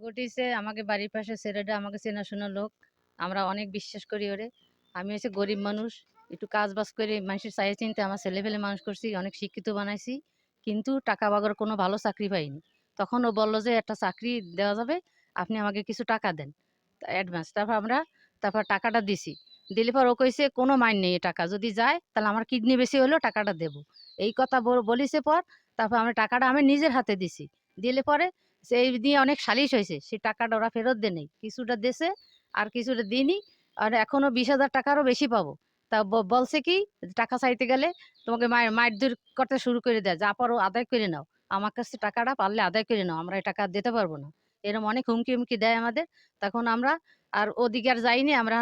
ঘটিছে, আমাকে বাড়ির পাশে ছেলেটা আমাকে চেনাশোনা লোক, আমরা অনেক বিশ্বাস করি ওরে। আমি হচ্ছে গরিব মানুষ, একটু কাজ বাজ করে মানুষের চাই চিনতে আমার ছেলে ফেলে মানুষ করছি, অনেক শিক্ষিত বানাইছি, কিন্তু টাকা বাগর কোনো ভালো চাকরি পাইনি। তখন ও বলল যে, একটা চাকরি দেওয়া যাবে, আপনি আমাকে কিছু টাকা দেন। অ্যাডভান্স তারপর আমরা, তারপর টাকাটা দিছি। দিলে পর ও কইছে, কোনো মাইন নেই টাকা, যদি যায়, তাহলে আমার কিডনি বেশি হলেও টাকাটা দেব। এই কথা বল- বলিছে পর, তারপর আমরা টাকাটা আমি নিজের হাতে দিছি। দিলে পরে সেই দিয়ে অনেক সালিশ হয়েছে। সেই টাকাটা ওরা ফেরত দেয় কিছুটা দেশে আর কিছুটা দিইনি আর এখনও বিশ হাজার টাকারও বেশি পাবো। তা বলছে কি, টাকা চাইতে গেলে তোমাকে মায়ের মায়ের দূর করতে শুরু করে দেয়। যা পারো আদায় করে নাও। আমার কাছে টাকাটা পারলে আদায় করে নাও। আমরা এই টাকা দিতে পারব না। এরকম অনেক হুমকি হুমকি দেয় আমাদের। তখন আমরা আর ওদিকে আর যাইনি। আমরা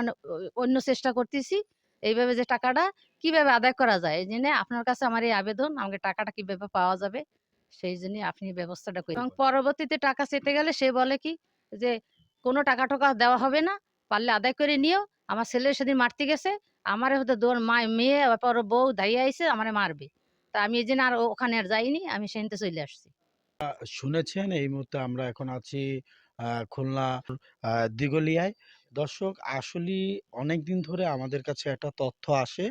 অন্য চেষ্টা করতেছি এইভাবে যে টাকাটা কীভাবে আদায় করা যায়। এই জন্য আপনার কাছে আমার এই আবেদন। আমাকে টাকাটা কীভাবে পাওয়া যাবে? সেই জন্য আপনি ব্যবস্থাটা করেন এবং পরবর্তীতে টাকা চেতে গেলে সে বলে কি যে কোনো টাকা টাকা দেওয়া হবে না পারলে আদায় করে নিও। আমার ছেলে সেদিন মারতে গেছে আমার হয়তো দোর মা মেয়ে পর বউ দাঁড়িয়ে আইসে আমারে মারবে। তা আমি এই জন্য আর ওখানে আর যাইনি আমি সেনতে চলে আসছি। শুনেছেন? এই মুহূর্তে আমরা এখন আছি খুলনা আহ, দিঘলিয়ায়। দর্শক আসলে অনেক দিন ধরে আমাদের কাছে একটা তথ্য আসে।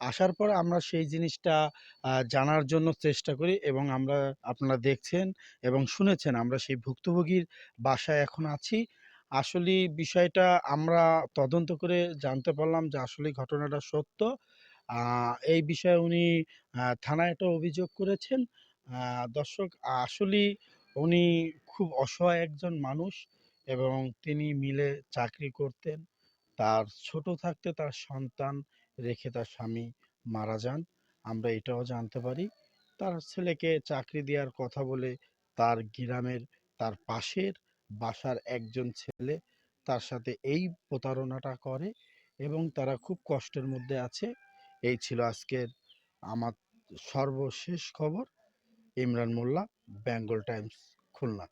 আসার পর আমরা সেই জিনিসটা জানার জন্য চেষ্টা করি এবং আমরা, আপনারা দেখছেন এবং শুনেছেন আমরা সেই ভুক্তভোগীর বাসায় এখন আছি। আসলে বিষয়টা আমরা তদন্ত করে জানতে পারলাম যে আসলে ঘটনাটা সত্য। এই বিষয়ে উনি থানায় একটা অভিযোগ করেছেন। দর্শক আসলে উনি খুব অসহায় একজন মানুষ। এবং তিনি মিলে চাকরি করতেন। তার ছোট থাকতে তার সন্তান রেখে তার স্বামী মারা যান। আমরা এটাও জানতে পারি। তার ছেলেকে চাকরি দেওয়ার কথা বলে তার গ্রামের, তার পাশের বাসার একজন ছেলে তার সাথে এই প্রতারণাটা করে এবং তারা খুব কষ্টের মধ্যে আছে। এই ছিল আজকের আমার সর্বশেষ খবর। ইমরান মোল্লা, বেঙ্গল টাইমস, খুলনা।